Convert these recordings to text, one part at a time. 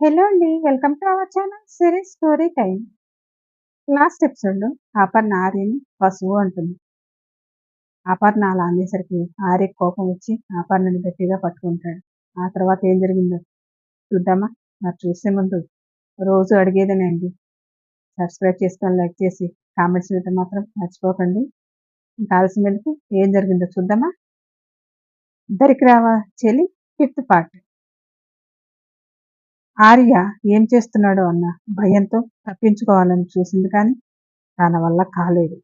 Hello అండి welcome to our channel series story time last ఎపిసోడ్లో అపర్ణ ఆర్యని పశువు అంటుంది. అపర్ణ అలా అనేసరికి ఆర్య కోపం వచ్చి అపర్ణని గట్టిగా పట్టుకుంటాడు. ఆ తర్వాత ఏం జరిగిందో చూద్దామా? మరి చూసే ముందు రోజు అడిగేదేనండి సబ్స్క్రైబ్ చేసుకొని లైక్ చేసి కామెంట్స్ చేయడం మాత్రం మర్చిపోకండి. కాల్సిన ఆలస్యం ఏం జరిగిందో చూద్దామా? ఇద్దరికి రావా చెల్లి? ఫిఫ్త్ పార్ట్ ఆర్య ఏం చేస్తున్నాడో అన్న భయంతో తప్పించుకోవాలని చూసింది కానీ తన వల్ల కాలేదు.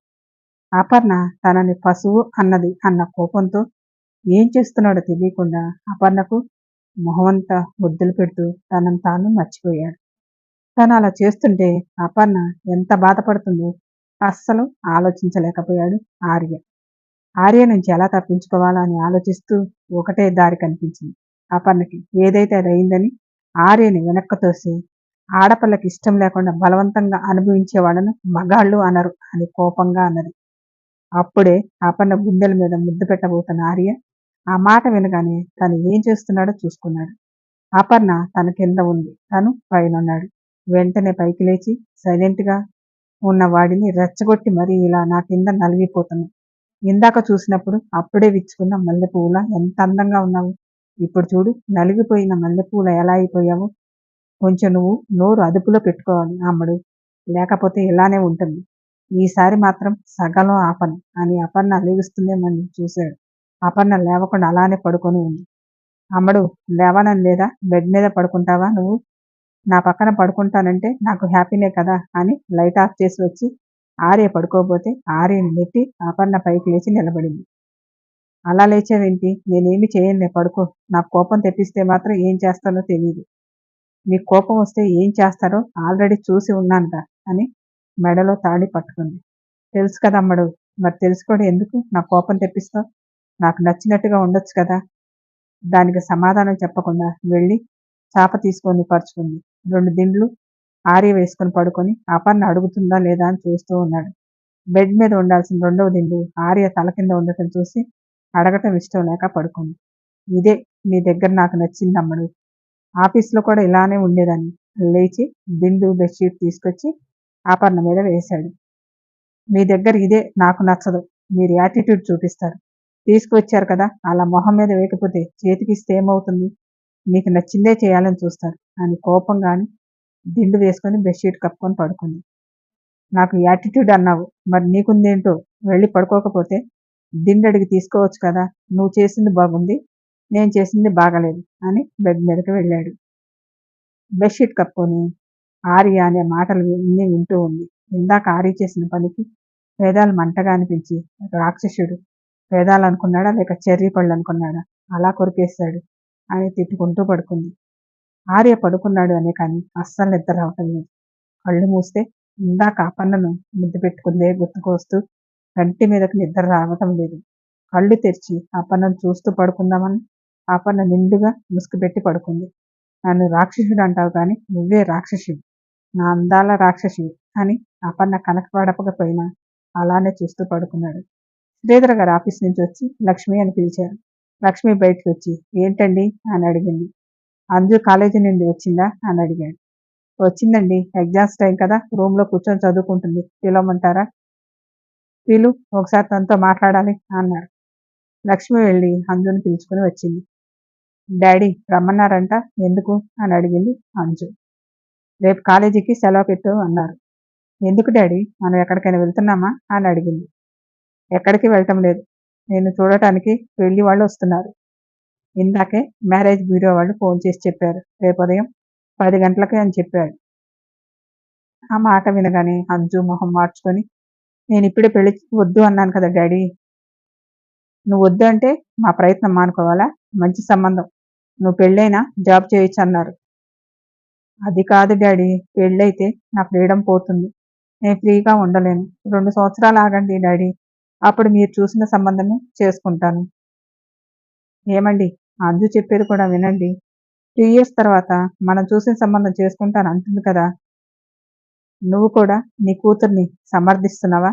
అపర్ణ తనని పశువు అన్నది అన్న కోపంతో ఏం చేస్తున్నాడో తెలియకుండా అపర్ణకు మొహమంతా ముద్దులు పెడుతూ తనను తాను మర్చిపోయాడు. తను అలా చేస్తుంటే అపర్ణ ఎంత బాధపడుతుందో అస్సలు ఆలోచించలేకపోయాడు ఆర్య. ఆర్య నుంచి ఎలా తప్పించుకోవాలా అని ఆలోచిస్తూ ఒకటే దారి కనిపించింది. అపర్ణకి ఏదైతే అది అయిందని ఆర్యని వెనక్కు తోసి ఆడపిల్లకి ఇష్టం లేకుండా బలవంతంగా అనుభవించేవాళ్ళను మగాళ్ళు అనరు అని కోపంగా అన్నది. అప్పుడే అపర్ణ గుండెల మీద ముద్దు పెట్టబోతున్న ఆర్య ఆ మాట వినగానే తను ఏం చేస్తున్నాడో చూసుకున్నాడు. అపర్ణ తన కింద ఉంది. తను పైన ఉన్నాడు వెంటనే పైకి లేచి సైలెంట్గా ఉన్న వాడిని రెచ్చగొట్టి మరీ ఇలా నా కింద నలిగిపోతున్నాను ఇందాక చూసినప్పుడు అప్పుడే విచ్చుకున్న మల్లె పువ్వులా ఎంత అందంగా ఉన్నావు? ఇప్పుడు చూడు నలిగిపోయిన మల్లెపూల ఎలా అయిపోయావు. కొంచెం నువ్వు నోరు అదుపులో పెట్టుకోవాలి అమ్మడు. లేకపోతే ఇలానే ఉంటుంది. ఈసారి మాత్రం సగలం ఆపను అని అపర్ణ లేగుస్తుందేమని చూశాడు. అపర్ణ లేవకుండా అలానే పడుకొని ఉంది. అమ్మడు లేవనని లేదా? బెడ్ మీద పడుకుంటావా నువ్వు? నా పక్కన పడుకుంటానంటే నాకు హ్యాపీనే కదా అని లైట్ ఆఫ్ చేసి వచ్చి ఆర్య పడుకోబోతే ఆర్యని నెట్టి అపర్ణ పైకి లేచి నిలబడింది. అలా లేచావేంటి? నేనేమి చేయనులే పడుకో. నాకు కోపం తెప్పిస్తే మాత్రం ఏం చేస్తానో తెలియదు మీకు కోపం వస్తే ఏం చేస్తారో ఆల్రెడీ చూసి ఉన్నానుట అని మెడలో తాడి పట్టుకుంది. తెలుసు కదా అమ్మడు మరి తెలుసుకోడు ఎందుకు? నా కోపం తెప్పిస్తావు? నాకు నచ్చినట్టుగా ఉండొచ్చు కదా? దానికి సమాధానం చెప్పకుండా వెళ్ళి చాప తీసుకొని పరుచుకుంది. రెండు దిండ్లు ఆరి వేసుకొని పడుకొని అపర్ణ అడుగుతుందా లేదా అని చూస్తూ ఉన్నాడు. బెడ్ మీద ఉండాల్సిన రెండవ దిండు ఆర్య తల కింద ఉండటం చూసి అడగటం ఇష్టం లేక పడుకుంది. ఇదే నీ దగ్గర నాకు నచ్చింది అమ్మడు ఆఫీస్లో కూడా ఇలానే ఉండేదాన్ని. లేచి దిండు బెడ్షీట్ తీసుకొచ్చి ఆపర్ణ మీద వేశాడు. మీ దగ్గర ఇదే నాకు నచ్చదు. మీరు యాటిట్యూడ్ చూపిస్తారు. తీసుకువచ్చారు కదా అలా మొహం మీద వేయకపోతే చేతికి ఇస్తే ఏమవుతుంది? మీకు నచ్చిందే చేయాలని చూస్తారు. అని కోపం కానీ దిండు వేసుకొని బెడ్షీట్ కప్పుకొని పడుకుంది. నాకు యాటిట్యూడ్ అన్నావు. మరి నీకుందేంటో వెళ్ళి పడుకోకపోతే దిండడిగి తీసుకోవచ్చు కదా నువ్వు చేసింది బాగుంది నేను చేసింది బాగలేదు అని బెడ్ మీదకి వెళ్ళాడు. బెడ్షీట్ కప్పుకొని ఆర్య అనే మాటలు విన్ని వింటూ ఉంది. ఇందాక ఆర్య చేసిన పనికి వేదాలు మంటగా అనిపించి రాక్షసుడు వేదాలు అనుకున్నాడా లేక చెర్రీ పళ్ళు అనుకున్నాడా? అలా కొరికేశాడు అని తిట్టుకుంటూ పడుకుంది. ఆర్య పడుకున్నాడు అనే కానీ అస్సలు నిద్ర రావటం లేదు. కళ్ళు మూస్తే ఇందాక అపన్నను ముద్దు పెట్టుకుందే గుర్తుకొస్తూ కంటి మీదకు నిద్ర రావటం లేదు. కళ్ళు తెరిచి అపర్ణను చూస్తూ పడుకుందామని అపర్ణ నిండుగా ముసుగుపెట్టి పడుకుంది. నన్ను రాక్షసుడు అంటావు కానీ నువ్వే రాక్షసుడు నా అందాల రాక్షసుడు అని అపర్ణ కనకపడపకపోయినా అలానే చూస్తూ పడుకున్నాడు. శ్రీధర్ గారు ఆఫీస్ నుంచి వచ్చి లక్ష్మి అని పిలిచారు. లక్ష్మి బయటకు వచ్చి ఏంటండి? అని అడిగింది. అంజు కాలేజీ నుండి వచ్చిందా? అని అడిగాడు. వచ్చిందండి. ఎగ్జామ్స్ టైం కదా. రూమ్లో కూర్చొని చదువుకుంటుంది. పిలవమంటారా? పిలు ఒకసారి తనతో మాట్లాడాలి అన్నాడు లక్ష్మి వెళ్ళి అంజుని పిలుచుకుని వచ్చింది. డాడీ రమ్మన్నారంట ఎందుకు అని అడిగింది అంజు రేపు కాలేజీకి సెలవు పెట్టు అన్నారు. ఎందుకు డాడీ? మనం ఎక్కడికైనా వెళ్తున్నామా అని అడిగింది. ఎక్కడికి వెళ్ళటం లేదు. నేను చూడటానికి పెళ్ళి వాళ్ళు వస్తున్నారు. ఇందాకే మ్యారేజ్ బ్యూరో వాళ్ళు ఫోన్ చేసి చెప్పారు. రేపు ఉదయం పది గంటలకి అని చెప్పాడు ఆ మాట వినగానే అంజు మొహం మార్చుకొని నేను ఇప్పుడే పెళ్ళి వద్దు అన్నాను కదా డాడీ. నువ్వు వద్దు అంటే మా ప్రయత్నం మానుకోవాలా? మంచి సంబంధం. నువ్వు పెళ్ళైనా జాబ్ చేయొచ్చు అన్నారు. అది కాదు డాడీ పెళ్ళైతే నా ఫ్రీడమ్ పోతుంది. నేను ఫ్రీగా ఉండలేను. రెండు సంవత్సరాలు ఆగండి డాడీ. అప్పుడు మీరు చూసిన సంబంధమే చేసుకుంటాను. ఏమండి? అంజు చెప్పేది కూడా వినండి. టూ ఇయర్స్ తర్వాత మనం చూసిన సంబంధం చేసుకుంటాను అంటుంది కదా. నువ్వు కూడా నీ కూతుర్ని సమర్థిస్తున్నావా?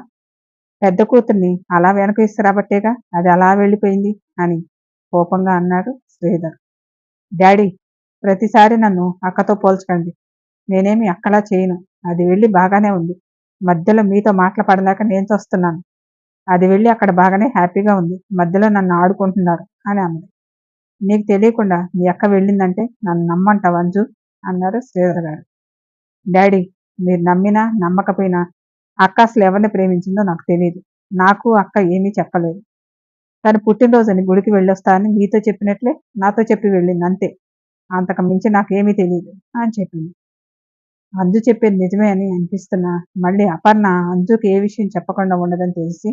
పెద్ద కూతుర్ని అలా వెనక ఇస్తారాబట్టేగా అది అలా వెళ్ళిపోయింది అని కోపంగా అన్నాడు శ్రీధర్. డాడీ ప్రతిసారి నన్ను అక్కతో పోల్చకండి. నేనేమి అక్కలా చేయను. అది వెళ్ళి బాగానే ఉంది. మధ్యలో మీతో మాటలు పడలేక నేను చూస్తున్నాను. అది వెళ్ళి అక్కడ బాగానే హ్యాపీగా ఉంది. మధ్యలో నన్ను ఆడుకుంటున్నారు అని అన్నది. నీకు తెలియకుండా మీ అక్క వెళ్ళిందంటే నన్ను నమ్మంటావు అంజు? అన్నారు శ్రీధర్ గారు. డాడీ మీరు నమ్మినా నమ్మకపోయినా అక్క అసలు ఎవరిని ప్రేమించిందో నాకు తెలియదు నాకు అక్క ఏమీ చెప్పలేదు. తను పుట్టినరోజుని గుడికి వెళ్ళొస్తానని మీతో చెప్పినట్లే నాతో చెప్పి వెళ్ళింది అంతే. అంతకు మించి నాకేమీ తెలియదు అని చెప్పింది. అంజు చెప్పేది నిజమే అని అనిపిస్తున్నా. మళ్ళీ అపర్ణ అంజుకి ఏ విషయం చెప్పకుండా ఉండదని తెలిసి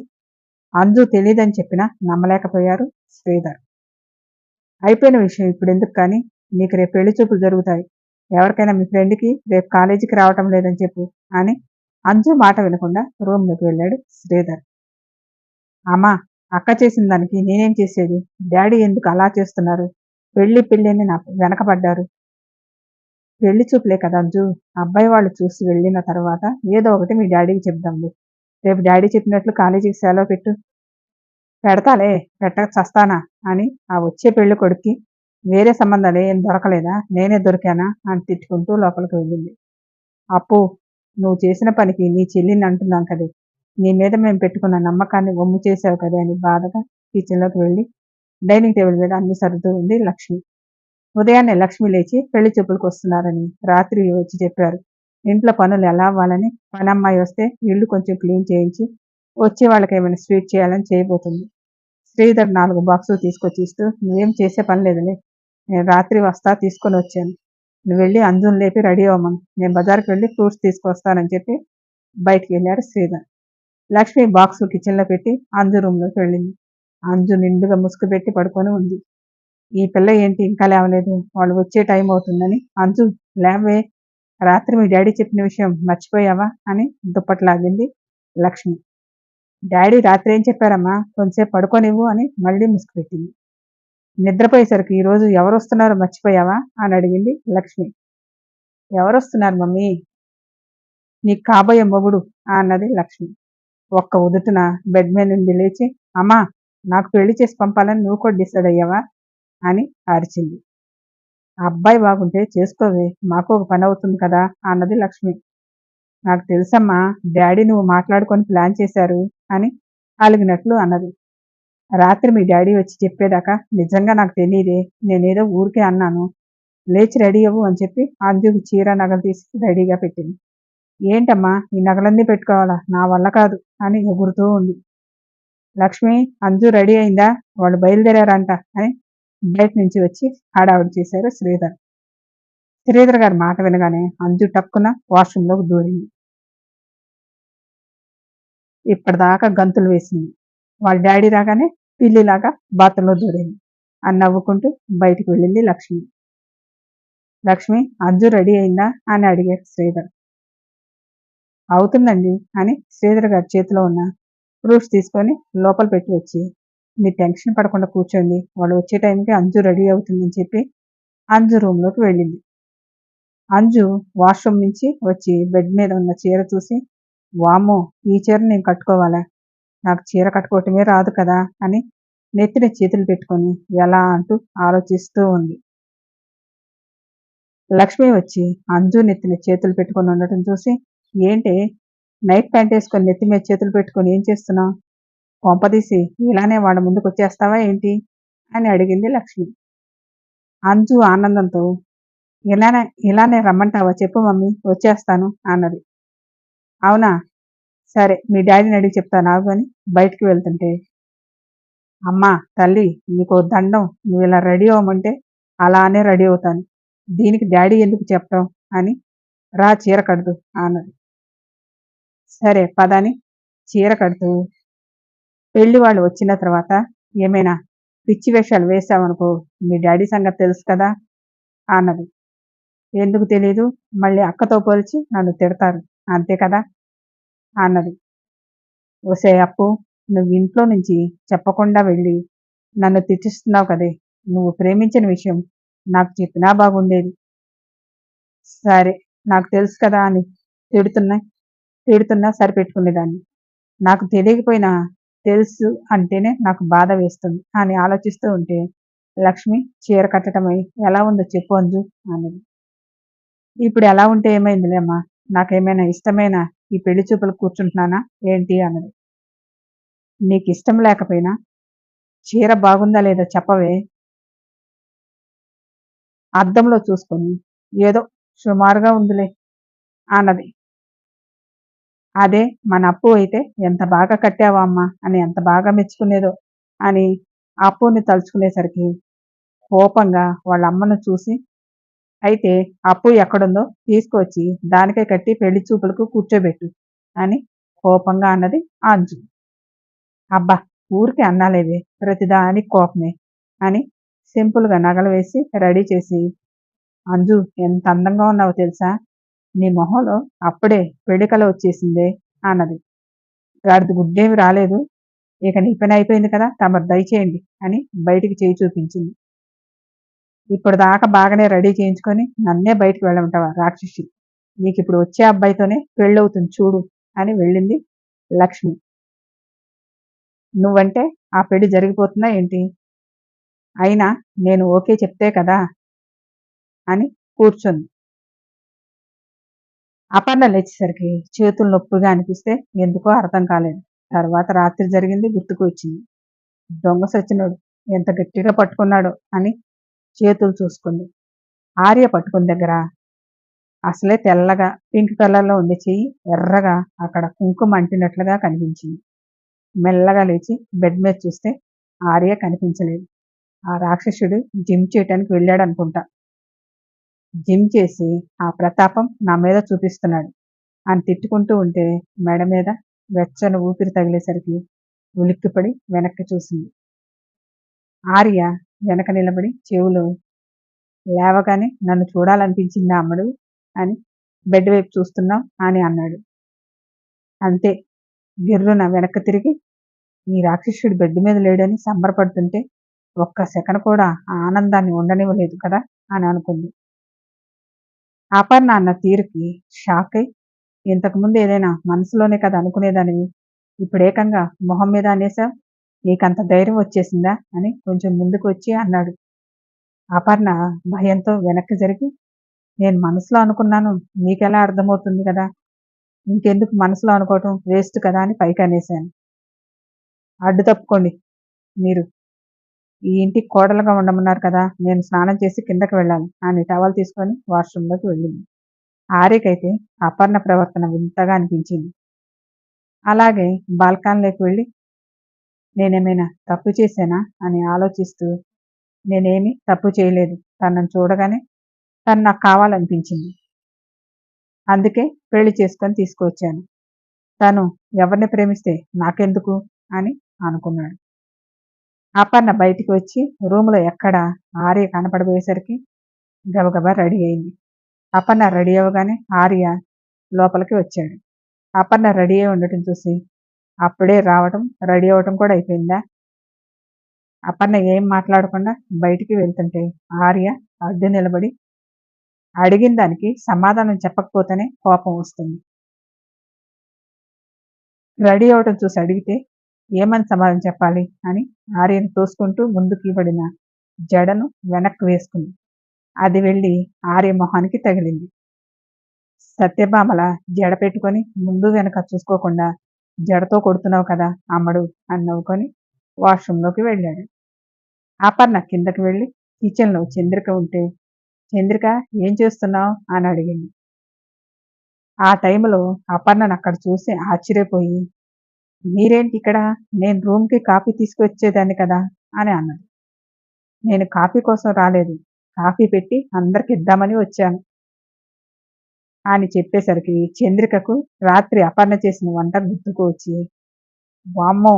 అంజు తెలియదని చెప్పినా నమ్మలేకపోయారు శ్రీధర్. అయిపోయిన విషయం ఇప్పుడు ఎందుకు కానీ నీకు రేపు పెళ్ళి చూపులు జరుగుతాయి. ఎవరికైనా మీ ఫ్రెండ్కి రేపు కాలేజీకి రావటం లేదని చెప్పు అని అంజు మాట వినకుండా రూమ్లోకి వెళ్ళాడు శ్రీధర్. అమ్మా అక్క చేసిన దానికి నేనేం చేసేది? డాడీ ఎందుకు అలా చేస్తున్నారు? పెళ్ళి పెళ్ళి అని నాకు వెనకబడ్డారు. పెళ్ళి చూపులే కదా అంజు. అబ్బాయి వాళ్ళు చూసి వెళ్ళిన తర్వాత ఏదో ఒకటి మీ డాడీకి చెప్దాంలే. రేపు డాడీ చెప్పినట్లు కాలేజీకి సెలవు పెట్టు. పెడతాలే పెట్టక చస్తానా అని ఆ వచ్చే పెళ్ళి కొడుక్కి వేరే సంబంధాలు ఏం దొరకలేదా? నేనే దొరికానా? అని తిట్టుకుంటూ లోపలికి వెళ్ళింది. అప్పు నువ్వు చేసిన పనికి నీ చెల్లిని అంటున్నాం కదే. నీ మీద మేము పెట్టుకున్న నమ్మకాన్ని ఒమ్ము చేసావు కదే అని బాధగా కిచెన్లోకి వెళ్ళి డైనింగ్ టేబుల్ మీద అన్ని సర్దుతూ ఉంది లక్ష్మి. ఉదయాన్నే లక్ష్మి లేచి పెళ్ళి చూపులకు వస్తున్నారని రాత్రి వచ్చి చెప్పారు. ఇంట్లో పనులు ఎలా అవ్వాలని పని అమ్మాయి వస్తే ఇల్లు కొంచెం క్లీన్ చేయించి వచ్చే వాళ్ళకి ఏమైనా స్వీట్ చేయాలని చేయబోతుంది. శ్రీధర్ నాలుగు బాక్సులు తీసుకొచ్చి ఇస్తూ నువ్వేం చేసే పని లేదులే. నేను రాత్రి వస్తా తీసుకొని వచ్చాను. నువ్వు వెళ్ళి అందులో లేపి రెడీ అవ్వమను. నేను బజార్కి వెళ్ళి ఫ్రూట్స్ తీసుకొస్తానని చెప్పి బయటికి వెళ్ళారు శ్రీధర్. లక్ష్మి బాక్స్ కిచెన్లో పెట్టి అంజు రూమ్లోకి వెళ్ళింది. అంజు నిండుగా ముసుగు పెట్టి పడుకొని ఉంది. ఈ పిల్ల ఏంటి ఇంకా లేవలేదు? వాళ్ళు వచ్చే టైం అవుతుందని. అంజు లేవే రాత్రి మీ డాడీ చెప్పిన విషయం మర్చిపోయావా? అని దుప్పట్లాగింది లక్ష్మి. డాడీ రాత్రి ఏం చెప్పారమ్మా? కొంచెంసేపు పడుకోనివ్వు అని మళ్ళీ ముసుగు పెట్టింది. నిద్రపోయేసరికి ఈరోజు ఎవరు వస్తున్నారో మర్చిపోయావా? అని అడిగింది లక్ష్మి. ఎవరు వస్తున్నారు మమ్మీ? నీకు కాబోయే మొగుడు అన్నది లక్ష్మి. ఒక్క ఉదుటున బెడ్ మీద నుండి లేచి అమ్మా నాకు పెళ్ళి చేసి పంపాలని నువ్వు కూడా డిసైడ్ అయ్యావా? అని అరిచింది. అబ్బాయి బాగుంటే చేసుకోవే మాకు ఒక పని అవుతుంది కదా అన్నది లక్ష్మి. నాకు తెలుసమ్మా డాడీ నువ్వు మాట్లాడుకొని ప్లాన్ చేశారు అని అలిగినట్లు అన్నది. రాత్రి మీ డాడీ వచ్చి చెప్పేదాకా నిజంగా నాకు తెలియదే నేనేదో ఊరికే అన్నాను. లేచి రెడీ అవ్వు అని చెప్పి అందుకు చీర నగలు తీసి రెడీగా పెట్టింది. ఏంటమ్మా ఈ నగలన్నీ పెట్టుకోవాలా? నా వల్ల కాదు అని ఎగురుతూ ఉంది. లక్ష్మి అంజు రెడీ అయిందా? వాళ్ళు బయలుదేరారంట అని బయట నుంచి వచ్చి హడావుడి చేశారు శ్రీధర్. శ్రీధర్ గారి మాట వినగానే అంజు టక్కున వాష్రూమ్లోకి దూరింది. ఇప్పటిదాకా గంతులు వేసింది. వాళ్ళ డాడీ రాగానే పిల్లిలాగా బాత్రూంలో దూరింది. అని నవ్వుకుంటూ బయటికి వెళ్ళింది లక్ష్మి. లక్ష్మి అంజు రెడీ అయిందా? అని అడిగారు శ్రీధర్. అవుతుందండి అని శ్రీధర్ గారి చేతిలో ఉన్న ఫ్రూట్స్ తీసుకొని లోపల పెట్టి వచ్చి మీరు టెన్షన్ పడకుండా కూర్చోండి. వాళ్ళు వచ్చే టైంకి అంజు రెడీ అవుతుందని చెప్పి అంజు రూమ్లోకి వెళ్ళింది. అంజు వాష్రూమ్ నుంచి వచ్చి బెడ్ మీద ఉన్న చీర చూసి వామ్మో ఈ చీర నేను కట్టుకోవాలా? నాకు చీర కట్టుకోవటమే రాదు కదా అని నెత్తిన చేతులు పెట్టుకొని ఎలా అంటూ ఆలోచిస్తూ ఉంది. లక్ష్మి వచ్చి అంజు నెత్తిన చేతులు పెట్టుకొని ఉండటం చూసి ఏంటి నైట్ ప్యాంట్ వేసుకొని నెత్తి మీద చేతులు పెట్టుకొని ఏం చేస్తున్నావు? కొంపదీసి ఇలానే వాళ్ళ ముందుకు వచ్చేస్తావా ఏంటి? అని అడిగింది లక్ష్మి. అంజు ఆనందంతో ఇలానే ఇలానే రమ్మంటావా చెప్పు మమ్మీ వచ్చేస్తాను అన్నది. అవునా సరే మీ డాడీని అడిగి చెప్తాను ఆగు అని బయటికి వెళ్తుంటే. అమ్మా తల్లి నీకు దండం నువ్వు ఇలా రెడీ అవ్వమంటే అలానే రెడీ అవుతాను. దీనికి డాడీ ఎందుకు చెప్పడం అని రా చీర కడదు అన్నది. సరే పదని చీర కడుతూ పెళ్ళి వాళ్ళు వచ్చిన తర్వాత ఏమైనా పిచ్చి వేషాలు వేసావనుకో మీ డాడీ సంగతి తెలుసు కదా అన్నది. ఎందుకు తెలియదు మళ్ళీ అక్కతో పోల్చి నన్ను తిడతారు. అంతే కదా? అన్నది. ఒసే అప్పు నువ్వు ఇంట్లో నుంచి చెప్పకుండా వెళ్ళి నన్ను తిట్టిస్తున్నావు కదే. నువ్వు ప్రేమించిన విషయం నాకు చెప్పినా బాగుండేది. సరే నాకు తెలుసు కదా అని తిడుతున్నా తిడుతున్నా సరిపెట్టుకునేదాన్ని. నాకు తెలియకపోయినా తెలుసు అంటేనే నాకు బాధ వేస్తుంది అని ఆలోచిస్తూ ఉంటే లక్ష్మి చీర కట్టడమై ఎలా ఉందో చెప్పు అంజు అన్నది. ఇప్పుడు ఎలా ఉంటే ఏమైందిలేమ్మా నాకేమైనా ఇష్టమైన? ఈ పెళ్ళి చూపులు కూర్చుంటున్నానా? ఏంటి అన్నది. నీకు ఇష్టం లేకపోయినా చీర బాగుందా లేదా చెప్పవే. అద్దంలో చూసుకొని ఏదో సుమారుగా ఉందిలే అన్నది. అదే మన అప్పు అయితే ఎంత బాగా కట్టావా అమ్మా? అని ఎంత బాగా మెచ్చుకునేదో అని అప్పుని తలుచుకునేసరికి కోపంగా వాళ్ళ అమ్మను చూసి అయితే అప్పు ఎక్కడుందో తీసుకొచ్చి దానికే కట్టి పెళ్ళి చూపులకు కూర్చోబెట్టు అని కోపంగా అన్నది అంజు. అబ్బా ఊరికి అన్నాలేవే? ప్రతిదాని కోపమే అని సింపుల్గా నగలు వేసి రెడీ చేసి అంజు ఎంత అందంగా ఉన్నావో తెలుసా? నీ మొహంలో అప్పుడే పెళ్ళికల వచ్చేసిందే అన్నది. గాడిది గుడ్డేమి రాలేదు. ఇక నీ పని అయిపోయింది కదా తమరు దయచేయండి అని బయటికి చేయి చూపించింది. ఇప్పుడు దాకా బాగానే రెడీ చేయించుకొని నన్నే బయటకు వెళ్ళమంటావా రాక్షసి? నీకు ఇప్పుడు వచ్చే అబ్బాయితోనే పెళ్ళవుతుంది చూడు అని వెళ్ళింది లక్ష్మి. నువ్వంటే ఆ పెళ్ళి జరిగిపోతుందా ఏంటి? అయినా నేను ఓకే చెప్తే కదా? అని కూర్చుంది. అపర్ణ లేచేసరికి చేతులు నొప్పిగా అనిపిస్తే ఎందుకో అర్థం కాలేదు. తర్వాత రాత్రి జరిగింది గుర్తుకు వచ్చింది. దొంగ సచ్చినోడు ఎంత గట్టిగా పట్టుకున్నాడో అని చేతులు చూసుకుంది. ఆర్య పట్టుకుని దగ్గర అసలే తెల్లగా పింక్ కలర్లో ఉండే చెయ్యి. ఎర్రగా అక్కడ కుంకుమ అంటినట్లుగా కనిపించింది. మెల్లగా లేచి బెడ్ మీద చూస్తే ఆర్య కనిపించలేదు. ఆ రాక్షసుడు జిమ్ చేయటానికి వెళ్ళాడు అనుకుంటా జిమ్ చేసి ఆ ప్రతాపం నా మీద చూపిస్తున్నాడు అని తిట్టుకుంటూ ఉంటే మెడ మీద వెచ్చని ఊపిరి తగిలేసరికి ఉలిక్కిపడి వెనక్కి చూసింది. ఆర్య వెనక నిలబడి చెవులు లేవగానే నన్ను చూడాలనిపించింది అమ్మడు అని బెడ్ వైపు చూస్తున్నాం అని అన్నాడు. అంతే. గిర్రున వెనక్కి తిరిగి ఈ రాక్షసుడు బెడ్ మీద లేడని సంబరపడుతుంటే ఒక్క సెకండ్ కూడా ఆ ఆనందాన్ని ఉండనివ్వలేదు కదా అని అనుకుంది. అపర్ణ అన్న తీరుకి షాక్ అయి ఇంతకుముందు ఏదైనా మనసులోనే కదా అనుకునేదానివి ఇప్పుడేకంగా మొహం మీద అనేసా నీకంత ధైర్యం వచ్చేసిందా అని కొంచెం ముందుకు వచ్చి అన్నాడు. అపర్ణ భయంతో వెనక్కి జరిగి నేను మనసులో అనుకున్నాను నీకెలా అర్థమవుతుంది కదా? ఇంకెందుకు మనసులో అనుకోవటం వేస్ట్ కదా అని పైకి అనేశాను. అడ్డు తప్పుకోండి మీరు. ఈ ఇంటికి కోడలుగా ఉండమన్నారు కదా నేను స్నానం చేసి కిందకి వెళ్ళాలి. అని టవల్ తీసుకొని వాష్రూమ్లోకి వెళ్ళింది. ఆర్యకైతే అపర్ణ ప్రవర్తన వింతగా అనిపించింది. అలాగే బాల్కాన్లోకి వెళ్ళి నేనేమైనా తప్పు చేశానా అని ఆలోచిస్తూ నేనేమి తప్పు చేయలేదు. తనను చూడగానే తను నాకు కావాలనిపించింది. అందుకే పెళ్ళి చేసుకొని తీసుకువచ్చాను. తను ఎవరిని ప్రేమిస్తే నాకెందుకు అని అనుకున్నాడు. అపర్ణ బయటికి వచ్చి రూమ్లో ఎక్కడ? ఆర్య కనపడబోయేసరికి గబగబా రెడీ అయింది. అపర్ణ రెడీ అవ్వగానే ఆర్య లోపలికి వచ్చాడు. అపర్ణ రెడీ అయి ఉండటం చూసి అప్పుడే రావటం రెడీ అవ్వటం కూడా అయిపోయిందా? అపర్ణ ఏం మాట్లాడకుండా బయటికి వెళ్తుంటే ఆర్య అడ్డు నిలబడి అడిగిన దానికి సమాధానం చెప్పకపోతేనే కోపం వస్తుంది. రెడీ అవటం చూసి అడిగితే ఏమని సమాధానం చెప్పాలి అని ఆర్యను తోసుకుంటూ ముందుకి పడిన జడను వెనక్కి వేసుకుంది. అది వెళ్ళి ఆర్య మొహానికి తగిలింది. సత్యభామల జడ పెట్టుకొని ముందు వెనక చూసుకోకుండా జడతో కొడుతున్నావు కదా అమ్మడు అని నవ్వుకొని వాష్రూంలోకి వెళ్ళాడు. అపర్ణ కిందకి వెళ్ళి కిచెన్లో చంద్రిక ఉంటే చంద్రిక ఏం చేస్తున్నావు? అని అడిగింది. ఆ టైంలో అపర్ణను అక్కడ చూసి ఆశ్చర్యపోయి మీరేంటి ఇక్కడ? నేను రూమ్కి కాఫీ తీసుకొచ్చేదాన్ని కదా? అని అన్నాడు. నేను కాఫీ కోసం రాలేదు. కాఫీ పెట్టి అందరికి ఇద్దామని వచ్చాను. అని చెప్పేసరికి చంద్రికకు రాత్రి అపర్ణ చేసిన వంట గుర్తుకు వచ్చి వామ్మో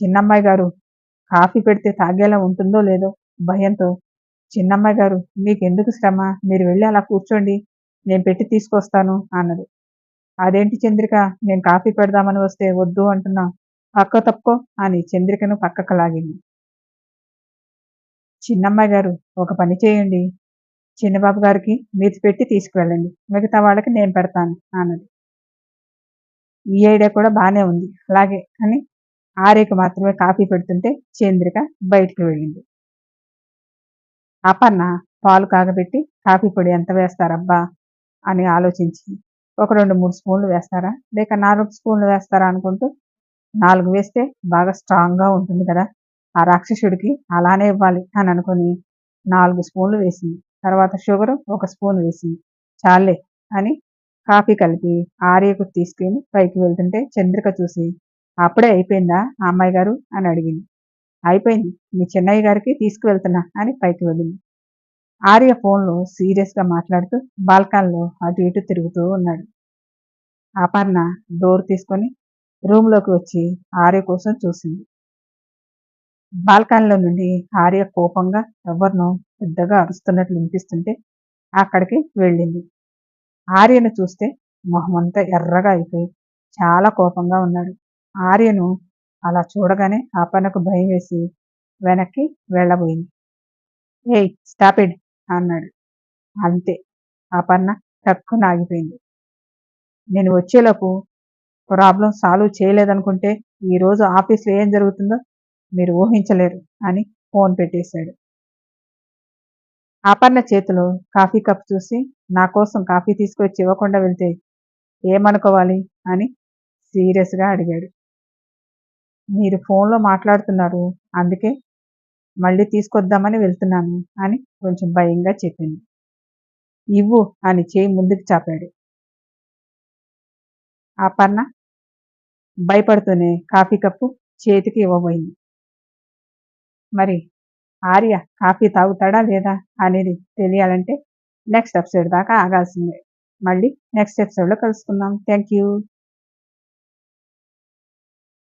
చిన్నమ్మాయి గారు కాఫీ పెడితే తాగేలా ఉంటుందో లేదో భయంతో చిన్నమ్మాయి గారు మీకు ఎందుకు శ్రమ? మీరు వెళ్ళి అలా కూర్చోండి నేను పెట్టి తీసుకొస్తాను అన్నది. అదేంటి చంద్రిక? నేను కాఫీ పెడదామని వస్తే వద్దు అంటున్నా. పక్క తప్పుకో అని చంద్రికను పక్కకు లాగింది. చిన్నమ్మాయి గారు ఒక పని చేయండి. చిన్నబాబు గారికి మీరు పెట్టి తీసుకువెళ్ళండి. మిగతా వాళ్ళకి నేను పెడతాను అన్నది. ఈ ఐడియా కూడా బాగానే ఉంది. అలాగే అని ఆర్యకు మాత్రమే కాఫీ పెడుతుంటే చంద్రిక బయటికి వెళ్ళింది. అపర్ణ పాలు కాగబెట్టి కాఫీ పొడి ఎంత వేస్తారబ్బా అని ఆలోచించి ఒక రెండు మూడు స్పూన్లు వేస్తారా? లేక నాలుగు స్పూన్లు వేస్తారా అనుకుంటూ నాలుగు వేస్తే బాగా స్ట్రాంగ్గా ఉంటుంది కదా. ఆ రాక్షసుడికి అలానే ఇవ్వాలి అని అనుకుని నాలుగు స్పూన్లు వేసింది. తర్వాత షుగర్ ఒక స్పూన్ వేసింది చాలే అని కాఫీ కలిపి ఆర్యకు తీసుకెళ్ళి పైకి వెళ్తుంటే చంద్రిక చూసి అప్పుడే అయిపోయిందా ఆ అమ్మాయి గారు? అని అడిగింది. అయిపోయింది. మీ చెన్నయ్య గారికి తీసుకువెళ్తున్నా అని పైకి వెళ్ళింది. ఆర్య ఫోన్లో సీరియస్గా మాట్లాడుతూ బాల్కాన్లో అటు ఇటు తిరుగుతూ ఉన్నాడు. అపర్ణ డోర్ తీసుకొని రూమ్లోకి వచ్చి ఆర్య కోసం చూసింది. బాల్కాన్లో నుండి ఆర్య కోపంగా ఎవరినో పెద్దగా అరుస్తున్నట్లు వినిపిస్తుంటే అక్కడికి వెళ్ళింది. ఆర్యను చూస్తే మొహమంతా ఎర్రగా అయిపోయి చాలా కోపంగా ఉన్నాడు. ఆర్యను అలా చూడగానే ఆ పనకు భయం వేసి వెనక్కి వెళ్ళబోయింది. ఏయ్ స్టాపిడ్ అన్నాడు. అంతే. ఆ పన్న టక్కున ఆగిపోయింది. నేను వచ్చేలోపు ప్రాబ్లం సాల్వ్ చేయలేదనుకుంటే ఈరోజు ఆఫీస్లో ఏం జరుగుతుందో మీరు ఊహించలేరు అని ఫోన్ పెట్టేశాడు. అపర్ణ చేతిలో కాఫీ కప్ చూసి నా కోసం కాఫీ తీసుకొచ్చి ఇవ్వకుండా వెళ్తే ఏమనుకోవాలి అని సీరియస్గా అడిగాడు. మీరు ఫోన్లో మాట్లాడుతున్నారు అందుకే మళ్ళీ తీసుకొద్దామని వెళ్తున్నాను అని కొంచెం భయంగా చెప్పింది. ఇవ్వు అని చేయి ముందుకు చాపాడు. అపర్ణ భయపడుతూనే కాఫీ కప్పు చేతికి ఇవ్వబోయింది. మరి ఆర్య కాఫీ తాగుతాడా లేదా అనేది తెలియాలంటే నెక్స్ట్ ఎపిసోడ్ దాకా ఆగాల్సిందే. మళ్ళీ నెక్స్ట్ ఎపిసోడ్లో కలుసుకుందాం. Thank you